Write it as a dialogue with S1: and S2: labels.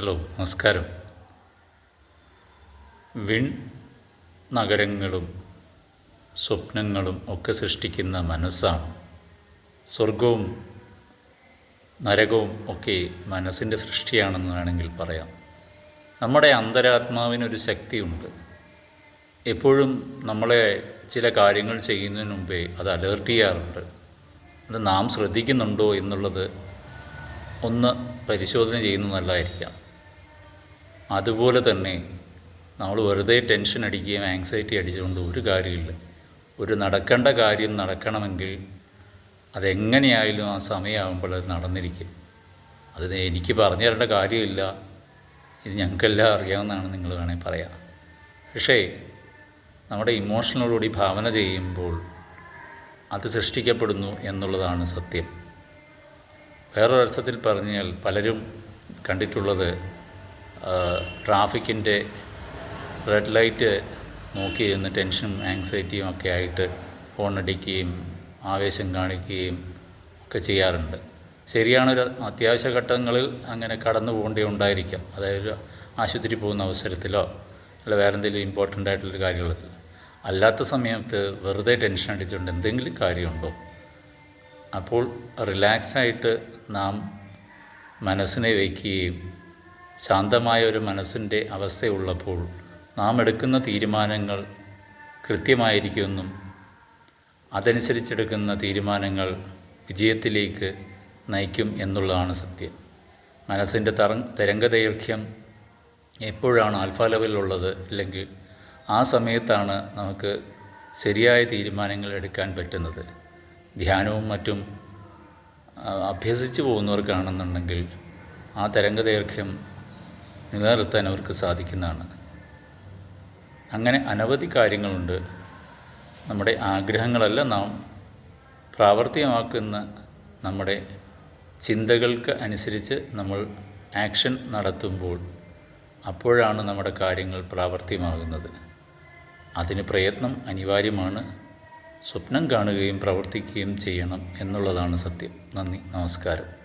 S1: Hello നമസ്കാരം. വിൺ നഗരങ്ങളും സ്വപ്നങ്ങളും ഒക്കെ സൃഷ്ടിക്കുന്ന മനസ്സാണ്. സ്വർഗവും നരകവും ഒക്കെ മനസ്സിന്റെ സൃഷ്ടിയാണെന്ന് വേണമെങ്കിൽ പറയാം. നമ്മുടെ അന്തരാത്മാവിനൊരു ശക്തിയുണ്ട്. എപ്പോഴും നമ്മളെ ചില കാര്യങ്ങൾ ചെയ്യുന്നതിന് മുമ്പേ അത് അലേർട്ട് ചെയ്യാറുണ്ട്. അത് നാം ശ്രദ്ധിക്കുന്നുണ്ടോ എന്നുള്ളത് ഒന്ന് പരിശോധന ചെയ്യുന്നത് നല്ലതായിരിക്കാം അതുപോലെ തന്നെ നമ്മൾ വെറുതെ ടെൻഷൻ അടിക്കുകയും ആങ്സൈറ്റി അടിച്ചുകൊണ്ട് ഒരു കാര്യമില്ല ഒരു നടക്കേണ്ട കാര്യം നടക്കണമെങ്കിൽ അതെങ്ങനെയായാലും ആ സമയമാകുമ്പോൾ അത് നടന്നിരിക്കും അത് എനിക്ക് പറഞ്ഞു തരേണ്ട കാര്യമില്ല. ഇത് ഞങ്ങൾക്കെല്ലാം അറിയാവുന്നതാണ് നിങ്ങൾ വേണമെങ്കിൽ പറയാം. പക്ഷേ നമ്മുടെ ഇമോഷനോടുകൂടി ഭാവന ചെയ്യുമ്പോൾ അത് സൃഷ്ടിക്കപ്പെടുന്നു എന്നുള്ളതാണ് സത്യം. വേറൊരർത്ഥത്തിൽ പറഞ്ഞാൽ പലരും കണ്ടിട്ടുള്ളത് ട്രാഫിക്കിന്റെ റെഡ് ലൈറ്റ് നോക്കി നോക്കിയിരുന്ന് ടെൻഷനും ആങ്സൈറ്റിയും ഒക്കെ ആയിട്ട് ഹോണടിക്കുകയും ആവേശം കാണിക്കുകയും ഒക്കെ ചെയ്യാറുണ്ട്. ശരിയാണൊരു അത്യാവശ്യ ഘട്ടങ്ങളിൽ അങ്ങനെ കടന്നു പോകേണ്ടി ഉണ്ടായിരിക്കാം. അതായത് ആശുപത്രി പോകുന്ന അവസരത്തിലോ അല്ല വേറെ എന്തെങ്കിലും ഇമ്പോർട്ടന്റ് ആയിട്ടുള്ളൊരു കാര്യമുള്ളത് അല്ലാത്ത സമയത്ത് വെറുതെ ടെൻഷൻ അടിച്ചുകൊണ്ട് എന്തെങ്കിലും കാര്യമുണ്ടോ? അപ്പോൾ റിലാക്സായിട്ട് നാം മനസ്സിനെ വയ്ക്കുകയും ശാന്തമായ ഒരു മനസ്സിന്റെ അവസ്ഥയുള്ളപ്പോൾ നാം എടുക്കുന്ന തീരുമാനങ്ങൾ കൃത്യമായിരിക്കുമെന്നും അതനുസരിച്ചെടുക്കുന്ന തീരുമാനങ്ങൾ വിജയത്തിലേക്ക് നയിക്കും എന്നുള്ളതാണ് സത്യം. മനസ്സിന്റെ തറ തരംഗദൈർഘ്യം എപ്പോഴാണ് ആൽഫ ലെവലിലുള്ളത് അല്ലെങ്കിൽ ആ സമയത്താണ് നമുക്ക് ശരിയായ തീരുമാനങ്ങൾ എടുക്കാൻ പറ്റുന്നത്. ധ്യാനവും മറ്റും അഭ്യസിച്ചു പോകുന്നവർക്കാണെന്നുണ്ടെങ്കിൽ ആ തരംഗദൈർഘ്യം നിലനിർത്താൻ അവർക്ക് സാധിക്കുന്നതാണ്. അങ്ങനെ അനവധി കാര്യങ്ങളുണ്ട്. നമ്മുടെ ആഗ്രഹങ്ങളെല്ലാം നാം പ്രാവർത്തികമാക്കുന്ന നമ്മുടെ ചിന്തകൾക്ക് അനുസരിച്ച് നമ്മൾ ആക്ഷൻ നടത്തുമ്പോൾ അപ്പോഴാണ് നമ്മുടെ കാര്യങ്ങൾ പ്രാവർത്തികമാകുന്നത്. അതിന് പ്രയത്നം അനിവാര്യമാണ്. സ്വപ്നം കാണുകയും പ്രവർത്തിക്കുകയും ചെയ്യണം എന്നുള്ളതാണ് സത്യം. നന്ദി. നമസ്കാരം.